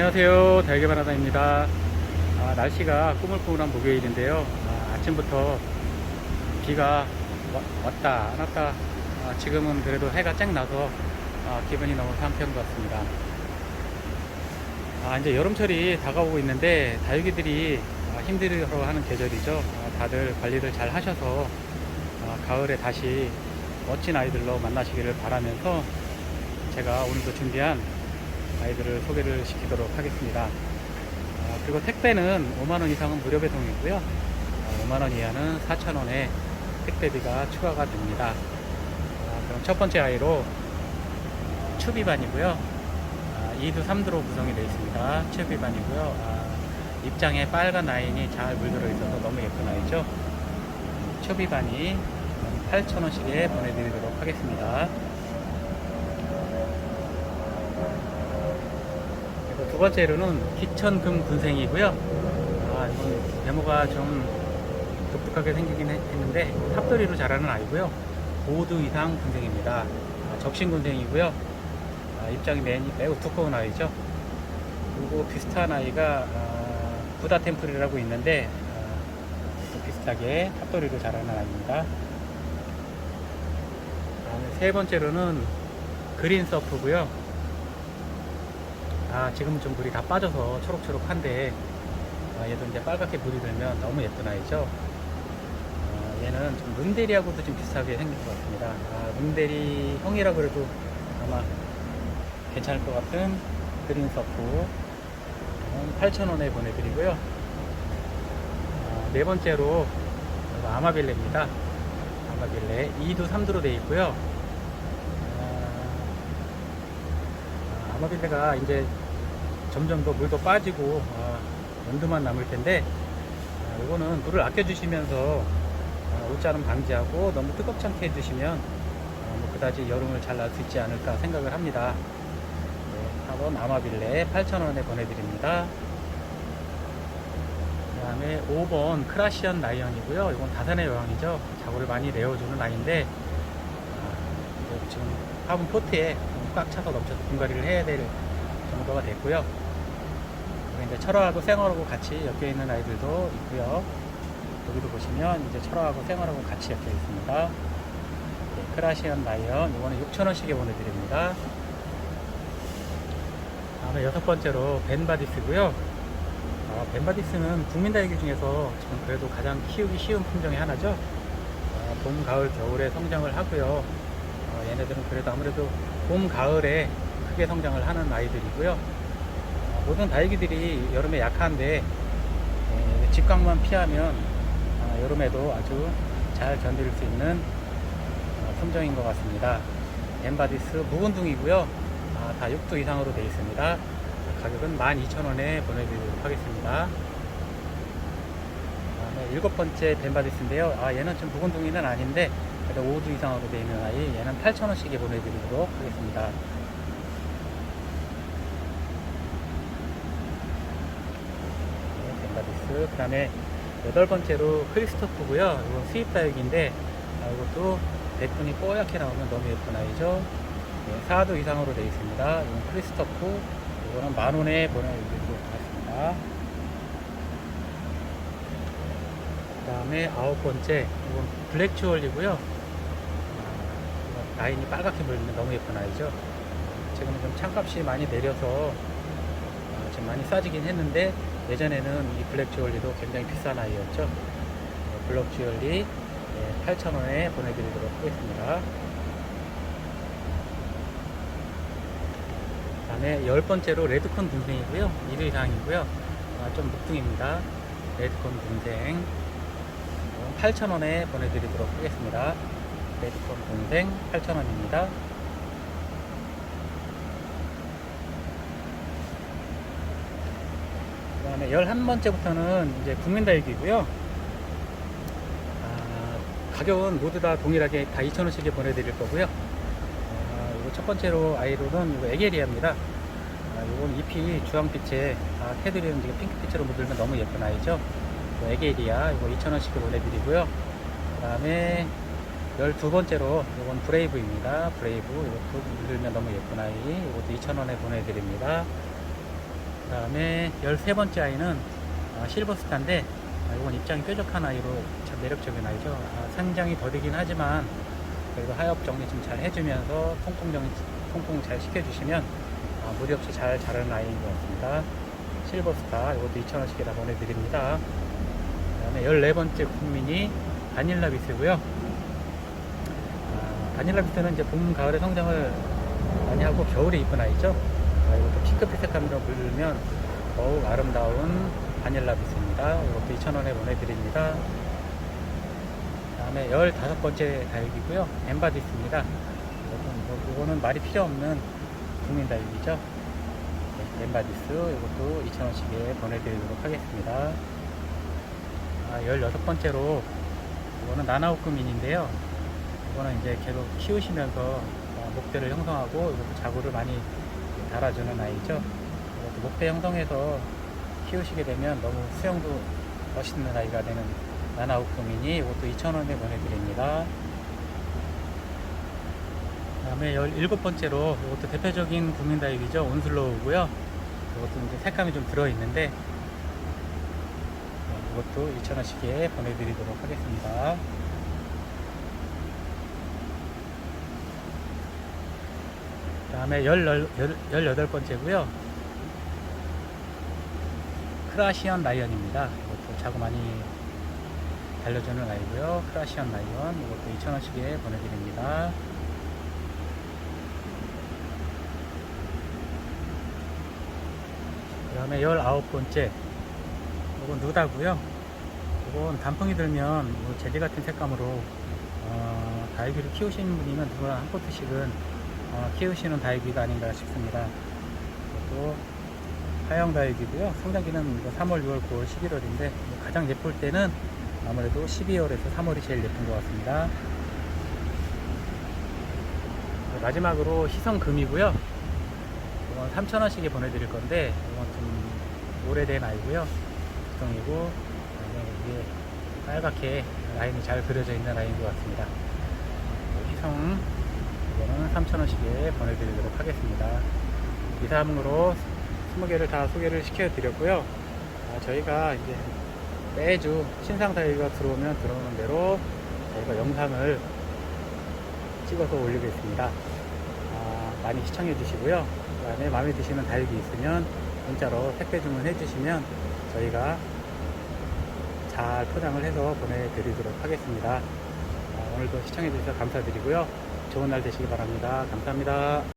안녕하세요. 달걀바나다입니다. 아, 날씨가 꾸물꾸물한 목요일인데요. 아, 침부터 비가 와- 왔다 안 왔다. 아, 지금은 그래도 해가 쨍 나서 아, 기분이 너무 상쾌한 것 같습니다. 아, 이제 여름철이 다가오고 있는데 다육이들이 아, 힘들어하는 계절이죠. 아, 다들 관리를 잘 하셔서 아, 가을에 다시 멋진 아이들로 만나시기를 바라면서 제가 오늘도 준비한 아이들을 소개를 시키도록 하겠습니다. 아, 그리고 택배는 5만원 이상은 무료 배송이고요. 아, 5만원 이하는 4,000원의 택배비가 추가가 됩니다. 아, 그럼 첫 번째 아이로 추비반이고요. 아, 2두 3두로 구성이 되어 있습니다. 추비반이고요. 아, 입장에 빨간 라인이 잘 물들어 있어서 너무 예쁜 아이죠. 추비반이 8,000원씩에 보내드리도록 하겠습니다. 그리고 두 번째로는 기천금 군생이고요. 아, 이건 데모가 좀 독특하게 생기긴 했- 했는데 탑돌이로 자라는 아이고요. 5두 이상 군생입니다. 아, 적신 군생이고요. 아, 입장이 매우, 매우 두꺼운 아이죠. 그리고 비슷한 아이가 아, 부다 템플이라고 있는데 아, 또 비슷하게 탑돌이로 자라는 아이입니다. 다음에 세 번째로는 그린 서프고요. 아 지금은 좀 물이 다 빠져서 초록초록한데 아, 얘도 이제 빨갛게 물이 들면 너무 예쁜 아이죠. 아, 얘는 좀 룬데리하고도 좀 비슷하게 생긴 것 같습니다. 아, 룬데리 형이라 그래도 아마 괜찮을 것 같은 그린 서프 8,000원에 보내드리고요. 아, 네 번째로 아마빌레입니다. 아마빌레 2두 3두로 되어 있고요. 아, 아마빌레가 이제 점점 더 물도 빠지고 아, 연두만 남을 텐데 아, 이거는 물을 아껴주시면서 아, 옷자름 방지하고 너무 뜨겁지 않게 해주시면 아, 뭐 그다지 여름을 잘 있지 않을까 생각을 합니다. 네, 4번 아마빌레 8,000원에 보내드립니다. 그 다음에 5번 크라시언 라이언이고요. 이건 다산의 여왕이죠. 자고를 많이 내어주는 아이인데 아, 이제 지금 화분 포트에 좀 꽉 차서 넘쳐서 분갈이를 해야 될 정도가 됐고요. 이제 철화하고 생활하고 같이 엮여 있는 아이들도 있고요. 여기도 보시면 이제 철화하고 생활하고 같이 엮여 있습니다. 네, 크라시언 라이언 이거는 6,000원씩에 보내드립니다. 다음에 여섯 번째로 벤바디스고요. 아, 벤바디스는 국민다육이 중에서 지금 그래도 가장 키우기 쉬운 품종의 하나죠. 아, 봄, 가을, 겨울에 성장을 하고요. 어, 얘네들은 그래도 아무래도 봄, 가을에 크게 성장을 하는 아이들이고요. 아, 모든 다육이들이 여름에 약한데 에, 직광만 피하면 아, 여름에도 아주 잘 견딜 수 있는 어, 품종인 것 같습니다. 엠바디스 묵은둥이고요. 아, 다 6두 이상으로 되어 있습니다. 가격은 12,000원에 보내드리도록 하겠습니다. 일곱 번째 벤바디스인데요. 아, 얘는 좀 묵은둥이는 아닌데, 그래도 5두 이상으로 있는 아이, 얘는 8,000원씩에 보내드리도록 하겠습니다. 네, 벤바디스. 그 다음에 여덟 번째로 크리스토프고요. 이건 수입 다육인데, 아, 이것도 백분이 뽀얗게 나오면 너무 예쁜 아이죠. 네, 4도 이상으로 되어 있습니다. 이건 크리스토프, 이거는 만 원에 보내드리도록 하겠습니다. 그 다음에 아홉 번째, 이건 블랙 주얼리고요. 아, 라인이 빨갛게 물리면 너무 예쁜 아이죠. 지금은 좀 창값이 많이 내려서 아, 지금 많이 싸지긴 했는데 예전에는 이 블랙 주얼리도 굉장히 비싼 아이였죠. 네, 블랙 주얼리 8,000원에 보내드리도록 하겠습니다. 다음에 열 번째로 레드콘 분생이고요. 1위 이상이고요. 아, 좀 묵둥입니다. 레드콘 분생 8,000원에 보내드리도록 하겠습니다. 레드콘 분생 8,000원입니다. 그 다음에 11번째부터는 이제 국민다육이고요. 아, 가격은 모두 다 동일하게 다 2,000원씩에 보내드릴 거고요. 아, 이거 첫 번째로 아이로는 이거 에게리아입니다. 아, 이건 잎이 주황빛에 아, 테두리는 지금 핑크빛으로 묻으면 너무 예쁜 아이죠. 에게리아 이거 2,000원씩 보내드리고요. 그 다음에 12번째로 이건 브레이브입니다. 브레이브 이것도 물들면 너무 예쁜 아이 이것도 2,000원에 보내드립니다. 그 다음에 13번째 아이는 어, 실버스타인데 아, 이건 입장이 뾰족한 아이로 참 매력적인 아이죠. 아, 상장이 더디긴 하지만 그래도 하엽 정리 좀 잘 해주면서 통풍 정리 통풍 잘 시켜주시면 아, 무리 없이 잘 자라는 아이인 것 같습니다. 실버스타 이것도 2,000원씩에다 보내드립니다. 그 다음에 14번째 국민이 바닐라 비스고요. 아, 바닐라 비스는 이제 봄, 가을에 성장을 많이 하고 겨울에 이쁜 아이죠. 아, 이것도 핑크빛색감으로 부르면 더욱 아름다운 바닐라 비스입니다. 이것도 2,000원에 보내드립니다. 다음에 15번째 다육이고요. 엠바디스입니다. 이것은, 뭐, 이거는 말이 필요 없는 국민 다육이죠. 네, 엠바디스 이것도 2,000원씩에 보내드리도록 하겠습니다. 아, 16번째로 이거는 나나우크민인데요. 이거는 이제 계속 키우시면서 어, 목대를 형성하고 이것도 자구를 많이 달아주는 아이죠. 이것도 목대 형성해서 키우시게 되면 너무 수영도 멋있는 아이가 되는 나나우크민이 이것도 2,000원에 보내드립니다. 다음에 17번째로 이것도 대표적인 국민다육이죠. 온슬로우고요. 이것도 이제 색감이 좀 들어있는데 네, 이것도 2,000원씩에 보내드리도록 하겠습니다. 다음에 18번째고요. 크라시언 라이언입니다. 이것도 자구 많이 달려주는 아이고요. 크라시언 라이언 이것도 2,000원씩에 보내드립니다. 그 다음에 19번째 이건 누다고요 이건 단풍이 들면 뭐 제리 같은 색감으로 어, 다육이를 키우시는 분이면 누구나 한 포트씩은 어, 키우시는 다육이가 아닌가 싶습니다. 또 하영 다육이고요. 성장기는 이거 3월 6월 9월 11월인데 가장 예쁠 때는 아무래도 12월에서 3월이 제일 예쁜 것 같습니다. 마지막으로 희성금이고요. 이건 3,000원씩에 보내드릴 건데 이건 좀 오래된 아이고요. 구성이고 이게 빨갛게 라인이 잘 그려져 있는 아이인 것 같습니다. 희성 이거는 3,000원씩에 보내드리도록 하겠습니다 이사항으로 20개를 다 소개를 시켜 드렸고요 아, 저희가 이제 매주 신상 다이가 들어오면 들어오는 대로 저희가 영상을 찍어서 올리겠습니다 아, 많이 시청해 주시고요 그 다음에 마음에 드시는 다육이 있으면 문자로 택배 주문해 주시면 저희가 잘 포장을 해서 보내드리도록 하겠습니다. 아, 오늘도 시청해 주셔서 감사드리고요. 좋은 날 되시기 바랍니다. 감사합니다.